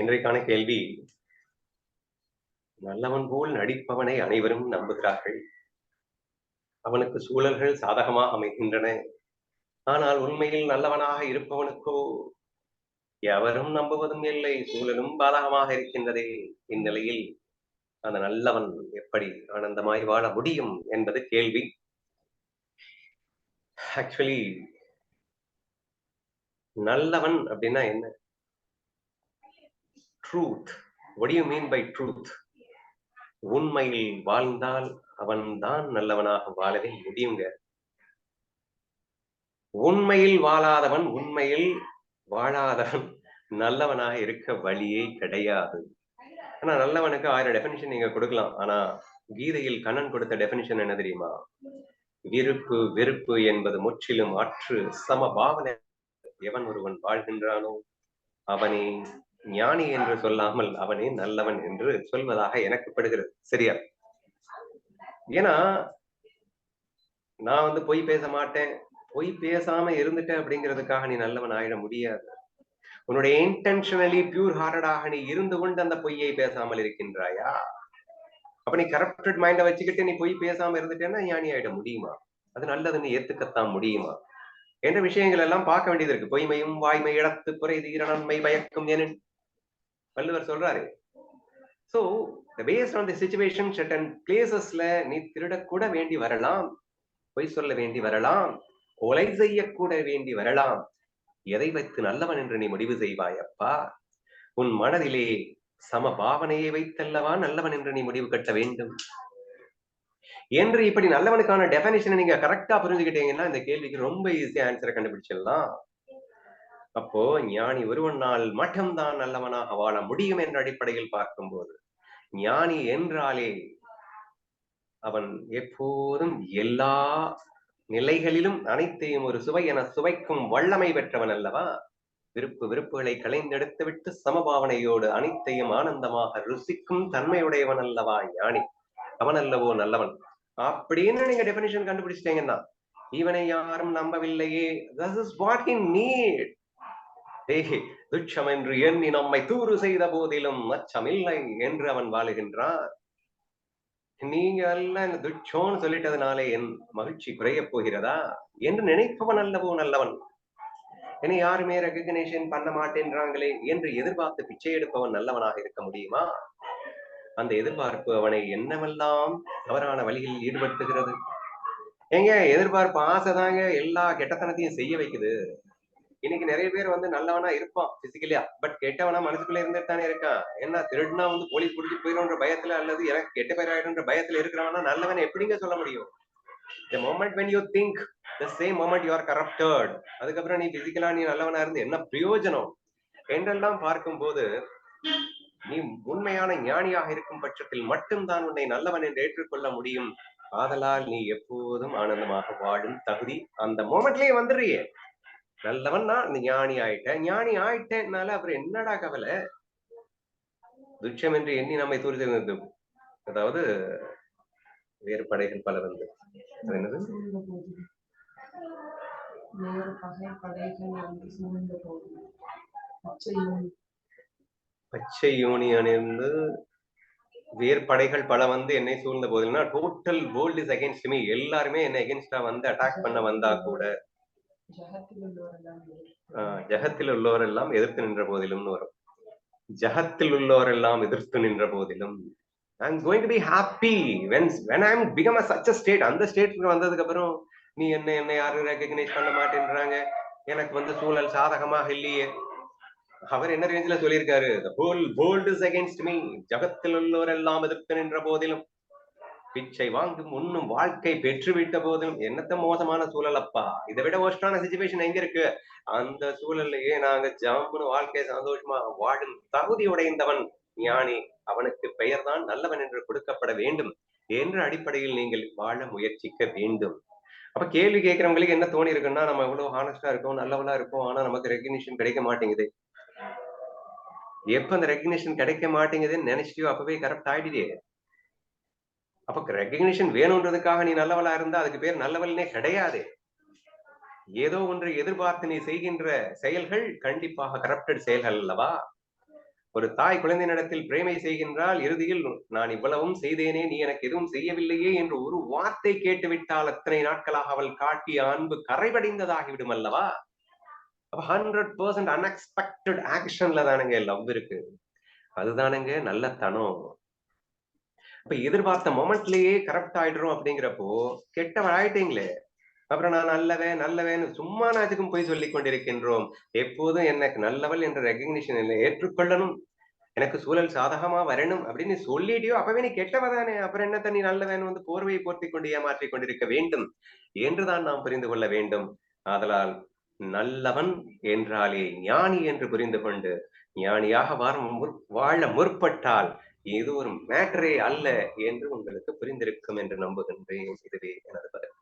இன்றைக்கான கேள்வி நல்லவன் போல் நடிப்பவனை அனைவரும் நம்புகிறார்கள். அவனுக்கு சூழல்கள் சாதகமாக அமைகின்றன. ஆனால் உண்மையில் நல்லவனாக இருப்பவனுக்கோ எவரும் நம்புவதும் இல்லை. சூழலும் பாதகமாக இருக்கின்றதே. இந்நிலையில் அந்த நல்லவன் எப்படி ஆனந்தமாய் வாழ முடியும் என்பது கேள்வி. ஆக்சுவலி நல்லவன் அப்படின்னா என்ன? Truth what do you mean by truth உண்மையில் வாழ்ந்தால் அவன்தான் நல்லவனாக வாழவே முடியுங்க. உண்மையில் வாழாதவன் உண்மையில் வாழாதவன் நல்லவனாக இருக்க வழியே கிடையாது. ஆனா நல்லவனுக்கு ஆயிரம் டெபினிஷன் நீங்க கொடுக்கலாம். ஆனா கீதையில் கண்ணன் கொடுத்த டெபினிஷன் என்ன தெரியுமா? விருப்பு வெறுப்பு என்பது முற்றிலும் அற்று சம பாவனை எவன் ஒருவன் வாழ்கின்றானோ அவனே ஞானி என்று சொல்லாமல் அவனே நல்லவன் என்று சொல்வதாக எனக்கு படுகிறது. சரியா? ஏன்னா நான் வந்து பொய் பேச மாட்டேன். பொய் பேசாம இருந்துட்டேன் அப்படிங்கிறதுக்காக நீ நல்லவன் ஆயிட முடியாது. உன்னுடைய இன்டென்ஷனலி பியூர் ஹார்டடாக நீ இருந்து கொண்டு அந்த பொய்யை பேசாமல் இருக்கின்றாயா? அப்ப நீ கரப்டட் மைண்ட வச்சுக்கிட்டு நீ பொய் பேசாம இருந்துட்டேன்னா ஞானி ஆயிட முடியுமா? அது நல்லதுன்னு ஏத்துக்கத்தான் முடியுமா? என்ற விஷயங்கள் எல்லாம் பார்க்க வேண்டியது இருக்கு. பொய்மையும் வாய்மை இடத்து குறை தீர நன்மை பயக்கும் ஏனென்று வள்ளுவர் சொல்றாரு. So based on the situation certain பிளேசஸ்ல நீ திருடக்கூட வேண்டி வரலாம் பொய் சொல்ல வேண்டி வரலாம் கொலை செய்யக்கூட வேண்டி வரலாம். எதை வைத்து நல்லவன் என்று நீ முடிவு செய்வாய் அப்பா உன் மனதிலே சம பாவனையை வைத்தல்லவா நல்லவன் என்று நீ முடிவு கட்ட வேண்டும்? என்று இப்படி நல்லவனுக்கான டெபனிஷனை நீங்க கரெக்டா புரிஞ்சுக்கிட்டீங்கன்னா இந்த கேள்விக்கு ரொம்ப ஈஸியா ஆன்சரை கண்டுபிடிச்சிடலாம். அப்போ ஞானி ஒருவனால் மட்டும்தான் நல்லவனாக வாழ முடியும் என்ற அடிப்படையில் பார்க்கும்போது ஞானி என்றாலே அவன் எப்போதும் எல்லா நிலைகளிலும் அனைத்தையும் ஒரு சுவை என சுவைக்கும் வல்லமை பெற்றவன் அல்லவா? விருப்பு விருப்புகளை களைந்தெடுத்து விட்டு சமபாவனையோடு அனைத்தையும் ஆனந்தமாக ருசிக்கும் தன்மையுடையவன் அல்லவா ஞானி? அவன் அல்லவோ நல்லவன்? அப்படின்னு நீங்க டெபினிஷன் கண்டுபிடிச்சிட்டீங்கன்னா இவனை யாரும் நம்பவில்லையே. This is what in need ஏஹே துச்சம் என்று எண்ணி நம்மை தூறு செய்த போதிலும் அச்சமில்லை என்று அவன் வாழுகின்றான் நீங்க அல்ல இந்த துச்சோன்னு சொல்லிட்டதுனாலே என் மகிழ்ச்சி குறைய போகிறதா என்று நினைப்பவன் அல்லவோ நல்லவன். என்னை யாருமே ரெகக்னேஷன் பண்ண மாட்டேன்றாங்களே என்று எதிர்பார்த்து பிச்சை எடுப்பவன் நல்லவனாக இருக்க முடியுமா? அந்த எதிர்பார்ப்பு அவனை என்னவெல்லாம் தவறான வழியில் ஈடுபடுத்துகிறது? ஏங்க எதிர்பார்ப்பு ஆசைதாங்க எல்லா கெட்டத்தனத்தையும் செய்ய வைக்குது. இன்னைக்கு நிறைய பேர் வந்து நல்லவனா இருப்பான் பிசிக்கலியா பட் கெட்டவனா மனசுக்குள்ள இருந்துட்டு தானே இருக்கான். என்ன திருடுனா வந்து போலீஸ் பிடிச்சி போயிடும்ன்ற பயத்துல அல்லது எனக்கு கெட்ட பேர் ஆயிடும்ன்ற பயத்துல இருக்கிறவனா நல்லவன் எப்படிங்க சொல்ல முடியும்? The moment when you think the same moment you are corrupted. அதுக்கப்புறம் நீ பிசிக்கலா நீ நல்லவனா இருந்து என்ன பிரயோஜனம்? என்றெல்லாம் பார்க்கும்போது நீ உண்மையான ஞானியாக இருக்கும் பட்சத்தில் மட்டும்தான் உன்னை நல்லவன் என்று ஏற்றுக்கொள்ள முடியும். ஆதலால் நீ எப்போதும் ஆனந்தமாக வாழும் தகுதி அந்த மோமெண்ட்லயே வந்துடுறியே. நல்லவன்னா ஞானி ஆயிட்டேன். ஞானி ஆயிட்டேனால அப்புறம் என்னடா கவலை? துச்சம் என்று எண்ணி நம்மை தூரி அதாவது வேறுபடைகள் பல வந்து. என்னது? பச்சை யோனி இருந்து வேறு படைகள் பல வந்து என்னை சூழ்ந்த போதுன்னா total world is against me எல்லாருமே என்னை அகேன்ஸ்டா வந்து அட்டாக் பண்ண வந்தா கூட ஜகத்தில் உள்ளவரெல்லாம் எதிர்த்து நின்ற போதிலும்னு வரும். ஜகத்தில் உள்ளவரெல்லாம் எதிர்த்து நின்ற போதிலும் I am going to be happy when when I am become a such such state அந்த ஸ்டேட்டுக்கு வந்ததுக்கு அப்புறம் நீ என்ன என்ன யாரும் ரெகக்னைஸ் பண்ண மாட்டேன்றாங்க. எனக்கு வந்து சூழல் சாதகமாக இல்லையே. அவர் என்ன ரேஞ்சில சொல்லியிருக்காரு? The whole world is against me. ஜகத்தில் உள்ளவரெல்லாம் எதிர்த்து நின்ற போதிலும் பிச்சை வாங்கும் உண்ணும் வாழ்க்கை பெற்றுவிட்ட போதும் என்னத்த மோசமான சூழல் அப்பா இதை விட ஒஸ்டான சுச்சுவேஷன் எங்க இருக்கு? அந்த சூழல்லையே நாங்க ஜாம்புன்னு வாழ்க்கை சந்தோஷமா வாழும் தகுதி உடைந்தவன் ஞானி. அவனுக்கு பெயர் தான் நல்லவன் என்று கொடுக்கப்பட வேண்டும் என்ற அடிப்படையில் நீங்கள் வாழ முயற்சிக்க வேண்டும். அப்ப கேள்வி கேட்கிறவங்களுக்கு என்ன தோணி இருக்குன்னா நம்ம எவ்வளவு ஹானஸ்டா இருக்கோம் நல்லவனா இருக்கோம் ஆனா நமக்கு ரெகக்னிஷன் கிடைக்க மாட்டேங்குது. எப்ப அந்த ரெகக்னிஷன் கிடைக்க மாட்டேங்குதுன்னு நினைச்சிட்டியோ அப்பவே கரெக்ட் ஆயிடுதே. அப்ப ரெகக்னிஷன் வேணும்ன்றதுக்காக நீ நல்லவளா இருந்தா அதுக்கு பேர் நல்லவள்னே கிடையாது. ஏதோ ஒன்றை எதிர்பார்த்து நீ செய்கின்ற செயல்கள் கண்டிப்பாக கரப்டட் செயல்கள் அல்லவா? ஒரு தாய் குழந்தை நடத்தில் பிரேமை செய்கின்றால் இறுதியில் நான் இவ்வளவும் செய்தேனே நீ எனக்கு எதுவும் செய்யவில்லையே என்று ஒரு வார்த்தை கேட்டுவிட்டால் அத்தனை நாட்களாக அவள் காட்டிய அன்பு கரைபடிந்ததாகிவிடும் அல்லவா? ஹண்ட்ரட் பர்சன்ட் அன்எக்ஸ்பெக்டட் ஆக்ஷன்ல தானுங்க லவ் இருக்கு. அதுதானுங்க நல்ல தனம். இப்ப எதிர்பார்த்த மொமெண்ட்லயே கரெக்ட் ஆயிடுறோம் அப்படிங்கிறப்போ கெட்டவன் ஆயிட்டீங்களே அப்புறம் நான் நல்லவன் நல்லவன் சும்மா நாச்சுக்கும் போய் சொல்லிக் கொண்டிருக்கின்றோம். எப்போதும் எனக்கு நல்லவள் என்ற ரெகக்னிஷன் இல்லை ஏற்றுக்கொள்ளணும். எனக்கு சூழல் சாதகமா வரணும் அப்படின்னு சொல்லிட்டியோ அப்பவே நீ கெட்டவதானே. அப்புறம் என்ன நீ நல்லவன் வந்து போர்வையை போர்த்தி கொண்டு ஏமாற்றிக் கொண்டிருக்க வேண்டும்? என்றுதான் நாம் புரிந்து கொள்ள வேண்டும். ஆதலால் நல்லவன் என்றாலே ஞானி என்று புரிந்து கொண்டு ஞானியாக வாழ முற்- வாழ முற்பட்டால் இது ஒரு மேட்டரே அல்ல என்று உங்களுக்கு புரிந்திருக்கும் என்று நம்புகின்றேன். இதுவே எனது பதில்.